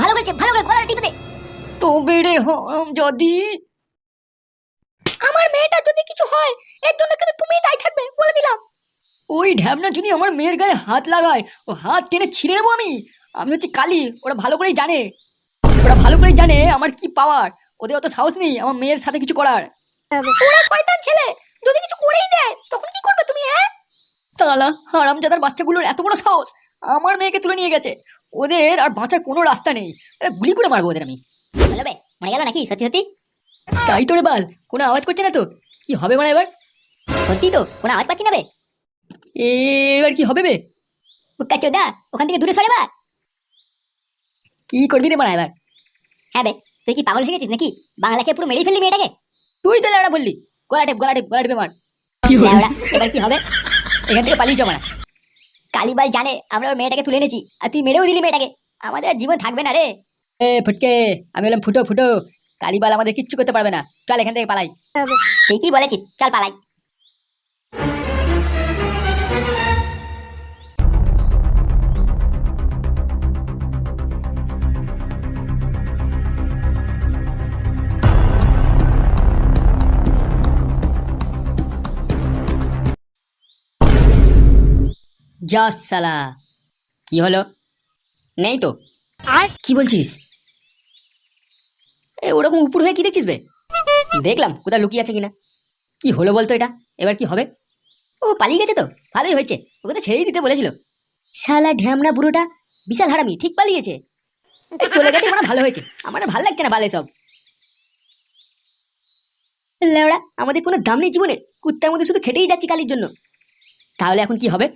ভালো করেছে ভালো করে গলাটা টিপে দে। তবে রে হরম যদি। আমার মেয়েটা যদি কিছু হয় এর জন্য কিন্তু তুমি দায়ী থাকবে বলে দিলাম। ওই ঢ্যাবনা যদি আমার মেয়ের গায়ে হাত লাগায় ও হাত টেনে ছিঁড়ে নেব আমি? আমি হচ্ছে কালি ওরা ভালো করেই জানে। ওরা ভালো করেই জানে আমার কি পাওয়ার। ওদের অত সাহস নেই আমার মেয়ের সাথে কিছু করার। ওরা শয়তান ছেলে যদি কিছু করেই দেয় তখন কি করবে তুমি হ্যাঁ? সালা হারামজাদার বাচ্চাগুলোর এত বড় সাহস আমার মেয়েকে তুলে নিয়ে গেছে। ওদের আর বাঁচার কোনো রাস্তা নেই। গুলি করে মারবো ওদের আমি। বে মরে গেল নাকি? সত্যি সত্যি? তাই তো রে বাল কোনো আওয়াজ করছে না তো? কি হবে মানে এবার? সত্যি তো কোনো আওয়াজ পাচ্ছি না বে। এ, এবার কি হবে বে? চোদা ওখান থেকে দূরে সরে বা কি করবি রে মারা এবার? হ্যাঁ বে তুই কি পাগল হয়ে গেছিস নাকি? বাংলাকে পুরো মেরেই ফেললি মেয়েটাকে? তুই তো লেবড়া বললি গলা টেপ গলা টেপ গলা টেপে মার। লেওড়া, এবার কি হবে? এখান থেকে পালিয়ে মারা। কালীবাল জানে আমরা ওর মেয়েটাকে তুলে এনেছি। আর তুই মেরেও দিলি মেয়েটাকে। আমাদের আর জীবন থাকবে না রে। এ ফুটকে আমি বললাম ফুটো ফুটো কালীবাল আমাদের কিচ্ছু করতে পারবে না। চল এখান থেকে পালাই। ঠিকই বলেছিস চল পালাই। যা সালা কি হলো? নেই তো। আর কি বলছিস? এ ওরকম উপর হয়ে কি দেখছিস বে? দেখলাম কোথায় লুকিয়ে আছে কিনা। কি হলো বলতো এটা? এবার কি হবে? ও পালিয়ে গেছে তো। ভালোই হয়েছে। ওকে তো ছেড়েই দিতে বলেছিল। শালা ঢ্যামনা বুড়োটা বিশাল হারামি ঠিক পালিয়েছে। চলে গেছে মানে ভালো হয়েছে। আমার ভালো লাগছে না বালে সব। লেওড়া আমাদের কোনো দাম নেই জীবনের কুত্তার মধ্যে শুধু খেটেই যাচ্ছি কালির জন্য। তাহলে এখন কি হবে?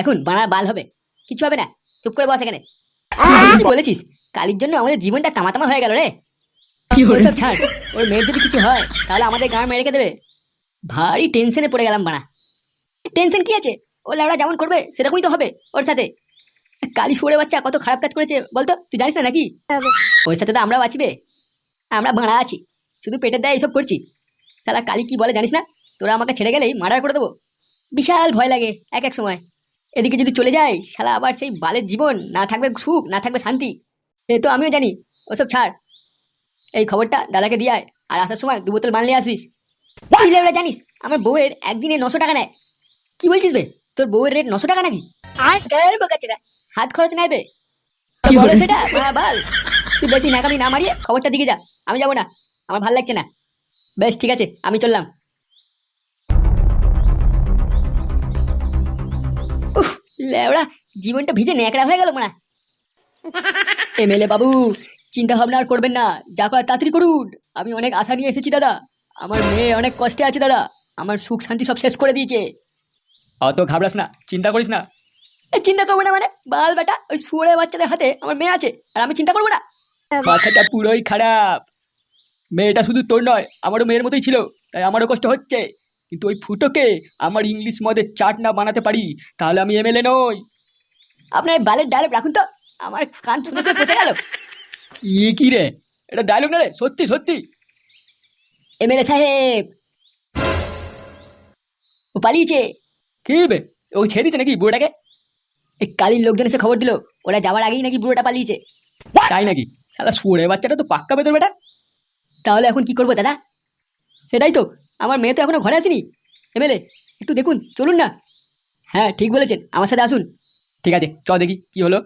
এখন বানার বাল হবে। কিছু হবে না। চুপ করে বস এখানে। কি বলেছিস? কালির জন্য আমাদের জীবনটা তামা তামা হয়ে গেল রে। ওসব ছাড়। ওর মেয়ের যদি কিছু হয় তাহলে আমাদের গাঁ মেরে রেখে দেবে। ভারী টেনশনে পড়ে গেলাম বানা টেনশন কি আছে? ও লাউড়া যেমন করবে সেরকমই তো হবে ওর সাথে। কালি শুয়ে বাচ্চা কত খারাপ কাজ করেছে বলতো? তুই জানিস না নাকি? ওর সাথে তো আমরা বাঁচবে আমরা বাঁড়া আছি। শুধু পেটের দেয় এইসব করছি। তাহলে কালি কি বলে জানিস না? তোরা আমাকে ছেড়ে গেলেই মার্ডার করে দেবো। বিশাল ভয় লাগে এক এক সময়। এদিকে যদি চলে যায় শালা আবার সেই বালের জীবন। না থাকবে সুখ না থাকবে শান্তি। সে তো আমিও জানি ওসব ছাড়। এই খবরটা দাদাকে দিয়ে আয় আর আসার সময় দু বোতল মানলে আসিস। তুই জানিস আমার বউয়ের একদিনে নশো টাকা নেয়। কি বলছিস বে? তোর বউয়ের রেট নশো টাকা নাকি? হাত খরচ নেবে বলো সেটা বাল। তুই বেশি নাকামি না মারিয়ে খবরটা দিকে যা আমি যাব না আমার ভালো লাগছে না। বেশ ঠিক আছে আমি চললাম। লেওড়া জীবনটা ভিজে ন্যাকড়া হয়ে গেল মনে এমএলএ বাবু চিন্তা ভাবনা আর করবেন না যা করার তাড়াতাড়ি করুন। আমি অনেক আশা নিয়ে এসেছি দাদা। আমার মেয়ে অনেক কষ্টে আছে দাদা। আমার সুখ শান্তি সব শেষ করে দিয়েছে। অত ঘাবড়াস না চিন্তা করিস না। এ, চিন্তা করব না মানে? বাল বেটা ওই শুয়ে বাচ্চাদের হাতে আমার মেয়ে আছে আর আমি চিন্তা করব না। মাথাটা পুরোই খারাপ। মেয়েটা শুধু তোর নয় আমারও মেয়ের মতোই ছিল তাই আমারও কষ্ট হচ্ছে। কিন্তু ওই ফুটোকে আমার ইংলিশ মদের চাট না বানাতে পারি তাহলে আমি এমএলএ নই। আপনার এই বালের ডায়লগ রাখুন তো। আমার কান শুনে পচে গেল। ই কি রে? এটা ডায়লগ না রে? সত্যি সত্যি। এমএলএ সাহেব। ও পালিয়েছে। কি বে? ও ছেড়ে দিচ্ছে নাকি বুড়োটাকে? এই কালির লোকজন এসে খবর দিল ওরা যাওয়ার আগেই নাকি বুড়োটা পালিয়েছে। তাই নাকি? সালা সুরে বাচ্চাটা তো পাক্কা বেতন বেটা। তাহলে এখন কি করব দাদা? সেটাই তো। আমার মেয়ে তো এখনও ঘরে আসেনি। এমএলএ, একটু দেখুন, চলুন না? হ্যাঁ ঠিক বলেছেন। আমার সাথে আসুন। ঠিক আছে চ দেখি কি হলো।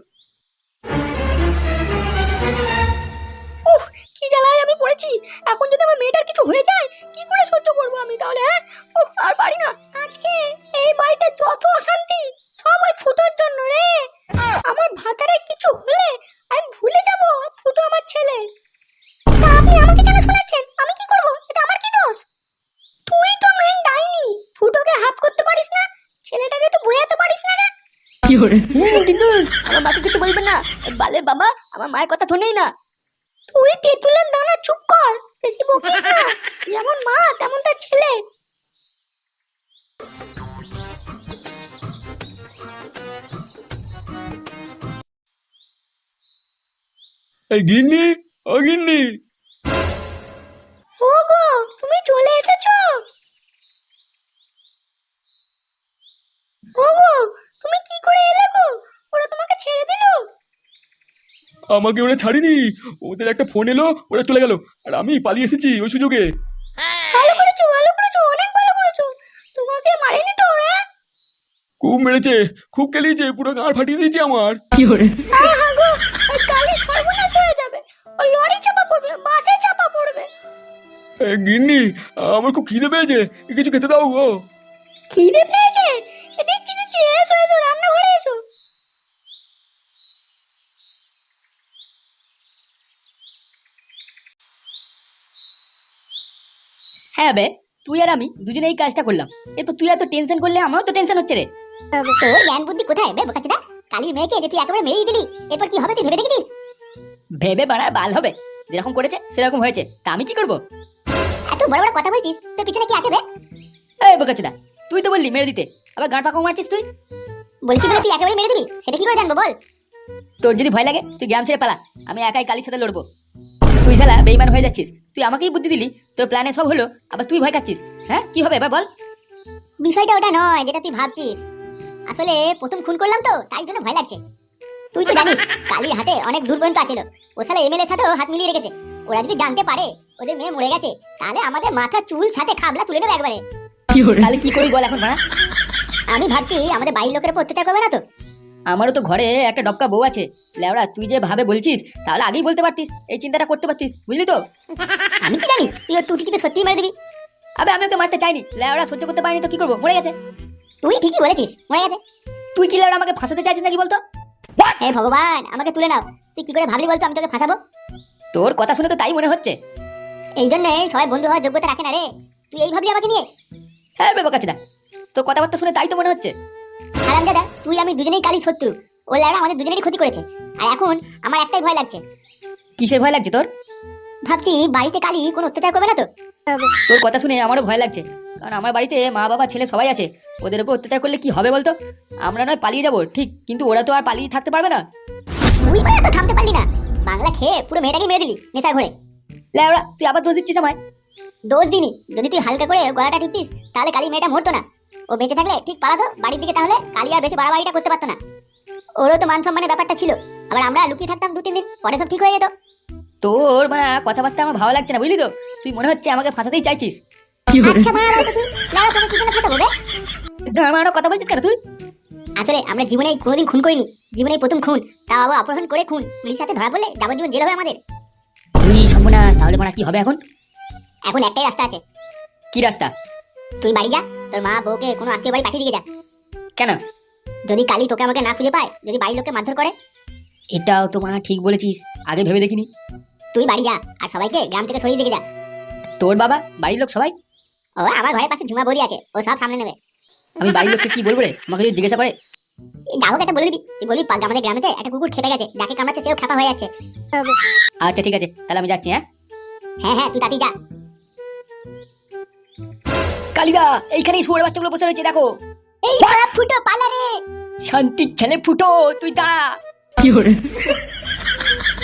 কি জ্বালায় আমি পড়েছি। এখন যদি আমার মেয়েটার কিছু হয়ে যায়, কি করে সহ্য করব আমি তাহলে হ্যাঁ? আর পারি না। আজকে এই বাড়িতে যত অশান্তি, সব ওই কিন্তু আমার মাকে কিছু বলবেন না। বালে বাবা আমার মায়ের কথা শোনেই না। তুই তেঁতুলের দানা চুপ কর বেশি বকিস না। যেমন মা তেমন তার ছেলে। গিন্নি ও গিন্নি। আমাকে ওরা ছাড়িনি। ওদের একটা ফোন এলো ওরা চলে গেল। আর আমি পালিয়ে এসেছি ওই সুযোগে। ভালো করেছ ভালো করেছ অনেক ভালো করেছ। তোমাকে মারেনি তো ওরা? খুব মেরেছে খুব কেলিয়েছে পুরো গাঁড় ফাটিয়ে দিয়েছে আমার। আহা গো ওই কালি সর্বনাশ হয়ে যাবে। লরি চাপা পড়বে বাসে চাপা পড়বে। এ, গিন্নি আমার খুব খিদে পেয়েছে। কিছু খেতে দাও গো। খিদে পেয়েছে এ দিচ্ছি দিচ্ছি এসো এসো রান্নাঘরে এসো হ্যাঁ বে তুই আর আমি দুজনে এই কাজটা করলাম। এরপর তুই এত টেনশন করলে আমারও তো টেনশন হচ্ছে রে। তোর জ্ঞান বুদ্ধি কোথায় বে বোকাচোদা কালী মেয়েকে যে তুই একেবারে মেরেই দিলি এরপর কি হবে তুই ভেবে দেখেছিস? ভেবে বানার বাল হবে। যেরকম করেছে সেরকম হয়েছে। তা আমি কি করব? এত বড় বড় কথা বলছিস তোর পিছনে কি আছে বে? এই বোকাচোদা তুই তো বললি মেরে দিতে। আবার গাঁট পাকাও মারছিস তুই? বলছি বলে তুই একেবারে মেরে দিবি সেটা কি করে জানব বল? তোর যদি ভয় লাগে তুই গ্রাম ছেড়ে পালা। আমি একাই কালির সাথে লড়বো। তুই শালা বেইমান হয়ে যাচ্ছিস। তুই আমাকেই বুদ্ধি দিলি তোর প্ল্যানে সব হলো আবার তুই ভয় খাচ্ছিস। হ্যাঁ? কি হবে এবার বল? বিষয়টা ওটা নয় যেটা তুই ভাবছিস। আসলে প্রথম খুন করলাম তো তাই জন্য ভয় লাগছে। তুই তো জানিস কালীর হাতে অনেক দূর পর্যন্ত আছিল। ও সালে এমএলএর সাথেও হাত মিলিয়ে রেখেছে। ওরা যদি জানতে পারে ওদের মেয়ে মরে গেছে তাহলে আমাদের মাথা চুল সাথে খাবলা তুলে নেবে একবারে। তাহলে কি করি বল এখন মারা? আমি ভাবছি আমাদের বাড়ির লোকের উপর অত্যাচার করবে না তো? আমারও তো ঘরে একটা ডবকা বউ আছে। লেওড়া তুই যে ভাবে বলছিস তাহলে আগেই বলতে পারতিস এই চিন্তাটা করতে পারতিস বুঝলি তো? আমি কি জানি? তুই ওর টুটি টিপে সত্যিই মেরে দিবি? আবে আমি ওকে মারতে চাইনি। লেওড়া সহ্য করতে পারিনি তো কি করব? মরে গেছে। তুই ঠিকই বলেছিস মরে গেছে। তুই কি লেওড়া আমাকে ফাঁসাতে চাইছিস নাকি বলতো? হে ভগবান আমাকে তুলে নাও। তুই কি করে ভাবলি বলতো আমি তোকে ফাঁসাবো? তোর কথা শুনে তো তাই মনে হচ্ছে। এই জন্য সবাই বন্ধু হওয়ার যোগ্যতা রাখে না রে। তুই এই ভাবলি আমাকে নিয়ে? হ্যাঁ বেবকাচিদা তোর কথাবার্তা শুনে তাই তো মনে হচ্ছে। হারাম দাদা তুই আমি দুজনেই কালি শত্রু। ও ল্যাড়া আমাদের দুজনেরই ক্ষতি করেছে। আর এখন আমার একটাই ভয় লাগছে। কিসের ভয় লাগছে তোর? ভাবছি বাড়িতে কালি কোনো অত্যাচার করবে না তো? তোর কথা শুনে আমারও ভয় লাগছে। কারণ আমার বাড়িতে মা বাবা ছেলে সবাই আছে। ওদের উপর অত্যাচার করলে কি হবে বলতো? আমরা নয় পালিয়ে যাব ঠিক? কিন্তু ওরা তো আর পালিয়ে থাকতে পারবে না। তুই মানে এত থামতে পারলি না। বাংলা খেয়ে পুরো মেয়েটাকে মেরে দিলি নেশা ঘরে। লেওড়া তুই আবার দোষ দিচ্ছিস আমায়? দোষ দিনি যদি তুই হালকা করে গলাটা টিপতিস তাহলে কালি মেয়েটা মরতো না। ও বেঁচে থাকলে ঠিক পালাতো? বাড়ির দিকে তাহলে কালি আর বেশি বাড়াবাড়িটা করতে পারতো না। ওরও তো মান সম্মানের ব্যাপারটা ছিল। আবার আমরা লুকিয়ে থাকতাম দু তিন দিন পরে সব ঠিক হয়ে যেত। তোর মানে কথাবার্তা আমার ভালো লাগছে না বুঝলি তো? তুই মনে হচ্ছে আমাকে ফাঁসাতেই চাইছিস। আচ্ছা মারা তুই। লাড়া তোকে কি করে ফাঁসাবো বে আমার কথা বলছিস কেন তুই? আসলে আমরা জীবনে কোনোদিন খুন করিনি। জীবনে প্রথম খুন। তাও আবার অপহরণ করে খুন। পুলিশ সাথে ধরা পড়লে যাবজ্জীবন জেল হবে আমাদের। তুই সম্পূর্ণ তাহলে মানে কি হবে এখন? এখন একটাই রাস্তা আছে। কি রাস্তা? তুই বাড়ি যা। তোর মা বউকে কোনো আত্মীয় বাড়ি পাঠিয়ে দিয়ে যা। কেন? যদি কালি তোকে আমাকে না খুঁজে পায় যদি বাড়ির লোককে মারধর করে। এটাও তো মানে ঠিক বলেছিস আগে ভেবে দেখিনি। তুই বাড়ি যা আর সবাইকে গ্রাম থেকে সরিয়ে দিয়ে যা। তোর বাবা বাড়ির লোক সবাই? ও আমার ঘরের পাশে ঝুমা বৌদি আছে ও সব সামনে নেবে। আমি বাড়ির লোককে কি বলব রে? আমাকে যদি জিজ্ঞাসা করে। যা হোক একটা বলে দিবি। তুই বলবি আমাদের গ্রামেতে একটা কুকুর খেপে গেছে যাকে কামড়াচ্ছে সেও খেপা হয়ে যাচ্ছে। আচ্ছা ঠিক আছে তাহলে আমি যাচ্ছি হ্যাঁ? হ্যাঁ হ্যাঁ তুই তাড়াতাড়ি যা। কালিদা এইখানেই শুয়োর বাচ্চাগুলো বসে রয়েছে দেখো। এই ফুটো পালারে শান্তি শান্তির ছেলে ফুটো তুই দাঁড়া।